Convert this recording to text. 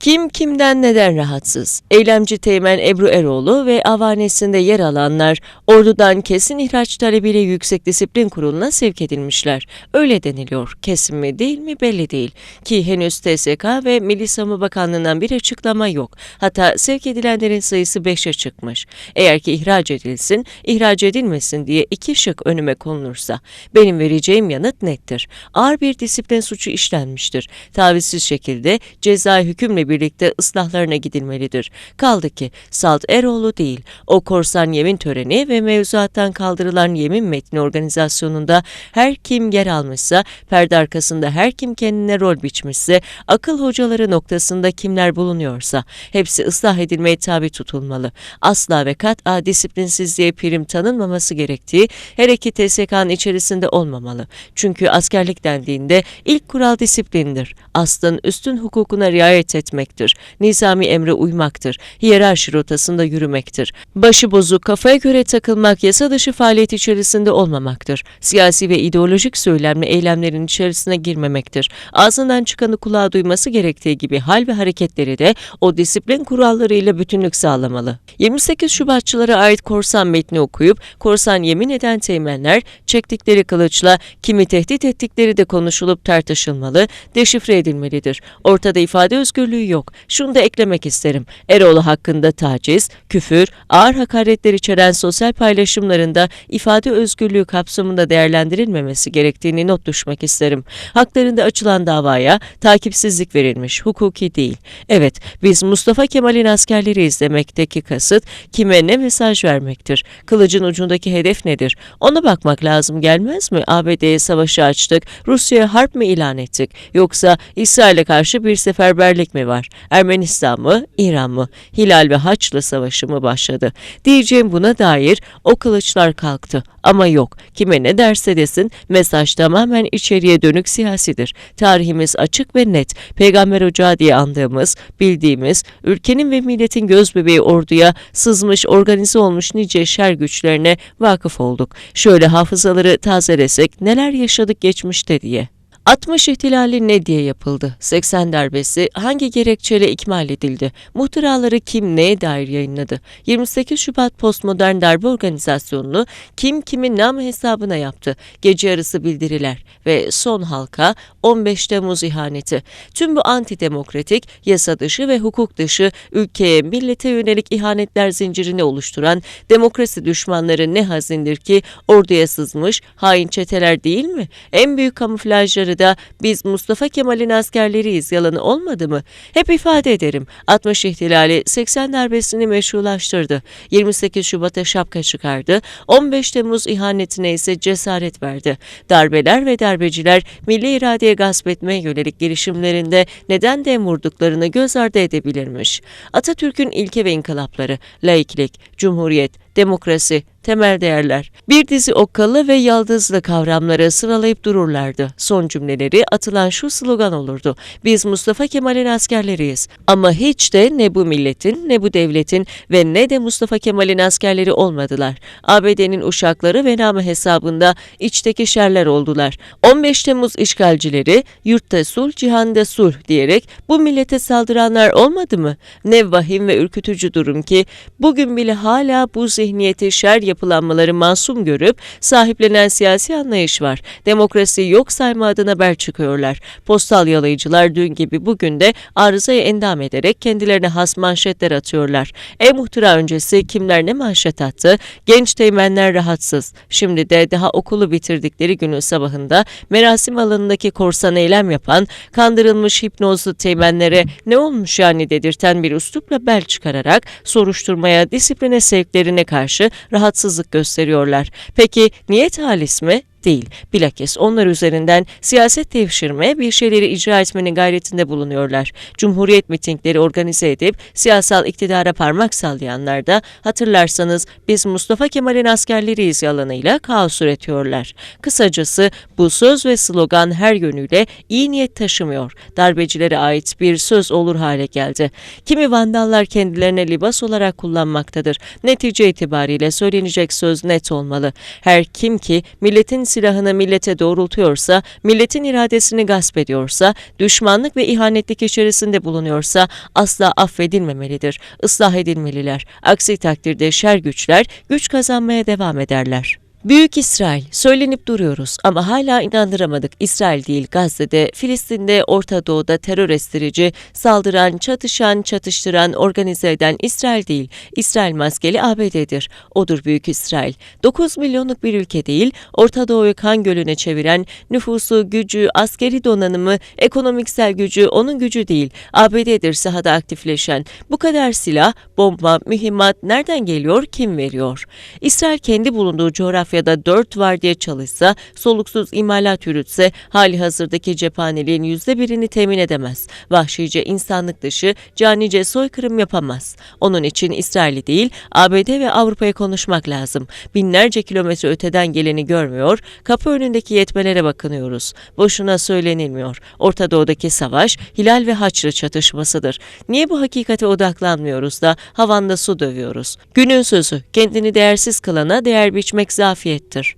Kim kimden neden rahatsız? Eylemci Teğmen Ebru Eroğlu ve avanesinde yer alanlar ordudan kesin ihraç talebiyle Yüksek Disiplin Kurulu'na sevk edilmişler. Öyle deniliyor. Kesin mi değil mi belli değil. Ki henüz TSK ve Milli Savunma Bakanlığı'ndan bir açıklama yok. Hatta sevk edilenlerin sayısı 5'e çıkmış. Eğer ki ihraç edilsin, ihraç edilmesin diye iki şık önüme konulursa benim vereceğim yanıt nettir. Ağır bir disiplin suçu işlenmiştir. Tavizsiz şekilde cezai hükümle birlikte ıslahlarına gidilmelidir. Kaldı ki Salt Eroğlu değil, o korsan yemin töreni ve mevzuattan kaldırılan yemin metni organizasyonunda her kim yer almışsa, perde arkasında her kim kendine rol biçmişse, akıl hocaları noktasında kimler bulunuyorsa, hepsi ıslah edilmeye tabi tutulmalı. Asla ve kat'a disiplinsizliğe prim tanınmaması gerektiği her iki TSK'nın içerisinde olmamalı. Çünkü askerlik dendiğinde ilk kural disiplindir. Aslın üstün hukukuna riayet etmektir. Nizami emre uymaktır. Hiyerarşi rotasında yürümektir. Başıbozu kafaya göre takılmak yasa dışı faaliyet içerisinde olmamaktır. Siyasi ve ideolojik söylemle eylemlerin içerisine girmemektir. Ağzından çıkanı kulağa duyması gerektiği gibi hal ve hareketleri de o disiplin kurallarıyla bütünlük sağlamalı. 28 Şubatçılara ait korsan metni okuyup korsan yemin eden teğmenler çektikleri kılıçla kimi tehdit ettikleri de konuşulup tartışılmalı, deşifre edilmelidir. Ortada ifade özgürlüğü yok. Şunu da eklemek isterim. Eroğlu hakkında taciz, küfür, ağır hakaretler içeren sosyal paylaşımlarında ifade özgürlüğü kapsamında değerlendirilmemesi gerektiğini not düşmek isterim. Haklarında açılan davaya takipsizlik verilmiş, hukuki değil. Evet, biz Mustafa Kemal'in askerleri izlemekteki kasıt kime ne mesaj vermektir? Kılıcın ucundaki hedef nedir? Ona bakmak lazım gelmez mi? ABD'ye savaşı açtık, Rusya'ya harp mı ilan ettik? Yoksa İsrail'e karşı bir seferberlik mi var? Ermenistan mı, İran mı? Hilal ve Haçlı savaşı mı başladı? Diyeceğim buna dair o kılıçlar kalktı. Ama yok, kime ne derse desin mesaj tamamen içeriye dönük siyasidir. Tarihimiz açık ve net. Peygamber Ocağı diye andığımız, bildiğimiz, ülkenin ve milletin göz bebeği orduya sızmış, organize olmuş nice şer güçlerine vakıf olduk. Şöyle hafızaları tazelesek neler yaşadık geçmişte diye. 60 ihtilali ne diye yapıldı? 80 darbesi hangi gerekçeyle ikmal edildi? Muhtıraları kim neye dair yayınladı? 28 Şubat postmodern darbe organizasyonunu kim kimin nam hesabına yaptı? Gece yarısı bildiriler ve son halka 15 Temmuz ihaneti. Tüm bu antidemokratik, yasa dışı ve hukuk dışı ülkeye, millete yönelik ihanetler zincirini oluşturan demokrasi düşmanları ne hazindir ki orduya sızmış hain çeteler değil mi? En büyük kamuflajları da biz Mustafa Kemal'in askerleriyiz yalanı olmadı mı? Hep ifade ederim. 60 ihtilali 80 darbesini meşrulaştırdı. 28 Şubat'a şapka çıkardı. 15 Temmuz ihanetine ise cesaret verdi. Darbeler ve darbeciler milli iradeye gasp etmeye yönelik girişimlerinde neden dem vurduklarını göz ardı edebilirmiş. Atatürk'ün ilke ve inkılapları, laiklik, cumhuriyet, demokrasi, temel değerler. Bir dizi okkalı ve yaldızlı kavramları sıralayıp dururlardı. Son cümleleri atılan şu slogan olurdu. Biz Mustafa Kemal'in askerleriyiz. Ama hiç de ne bu milletin, ne bu devletin ve ne de Mustafa Kemal'in askerleri olmadılar. ABD'nin uşakları ve namı hesabında içteki şerler oldular. 15 Temmuz işgalcileri yurtta sulh, cihanda sulh diyerek bu millete saldıranlar olmadı mı? Ne vahim ve ürkütücü durum ki bugün bile hala bu zihniyeti şer yapılanmaları masum görüp sahiplenen siyasi anlayış var. Demokrasi yok sayma adına haber çıkıyorlar. Postal yalayıcılar dün gibi bugün de arızayı endam ederek kendilerine has manşetler atıyorlar. E-muhtıra öncesi kimler ne manşet attı? Genç teğmenler rahatsız. Şimdi de daha okulu bitirdikleri günün sabahında merasim alanındaki korsan eylem yapan, kandırılmış hipnozlu teğmenlere ne olmuş yani dedirten bir üslupla bel çıkararak soruşturmaya, disipline sevklerine karşı rahatsızlık gösteriyorlar. Peki niyet halis mi? Değil. Bilakis onlar üzerinden siyaset devşirme, bir şeyleri icra etmenin gayretinde bulunuyorlar. Cumhuriyet mitingleri organize edip siyasal iktidara parmak sallayanlar da hatırlarsanız biz Mustafa Kemal'in askerleriyiz yalanıyla kaos üretiyorlar. Kısacası bu söz ve slogan her yönüyle iyi niyet taşımıyor. Darbecilere ait bir söz olur hale geldi. Kimi vandallar kendilerine libas olarak kullanmaktadır. Netice itibariyle söylenecek söz net olmalı. Her kim ki milletin silahını millete doğrultuyorsa, milletin iradesini gasp ediyorsa, düşmanlık ve ihanetlik içerisinde bulunuyorsa asla affedilmemelidir, ıslah edilmeliler. Aksi takdirde şer güçler güç kazanmaya devam ederler. Büyük İsrail, söylenip duruyoruz ama hala inandıramadık. İsrail değil, Gazze'de, Filistin'de, Orta Doğu'da terör estirici, saldıran, çatışan, çatıştıran, organize eden İsrail değil. İsrail maskeli ABD'dir. Odur Büyük İsrail. 9 milyonluk bir ülke değil, Orta Doğu'yu kan gölüne çeviren, nüfusu, gücü, askeri donanımı, ekonomiksel gücü onun gücü değil. ABD'dir sahada aktifleşen. Bu kadar silah, bomba, mühimmat nereden geliyor, kim veriyor? İsrail kendi bulunduğu coğrafyada dört var diye çalışsa, soluksuz imalat yürütse hali hazırdaki cephaneliğin yüzde birini temin edemez. Vahşice insanlık dışı, canice soykırım yapamaz. Onun için İsrail'i değil, ABD ve Avrupa'ya konuşmak lazım. Binlerce kilometre öteden geleni görmüyor, kapı önündeki yetmelere bakınıyoruz. Boşuna söylenilmiyor. Orta Doğu'daki savaş, Hilal ve Haçlı çatışmasıdır. Niye bu hakikate odaklanmıyoruz da havanda su dövüyoruz? Günün sözü, kendini değersiz kılana değer biçmek zafiyettir.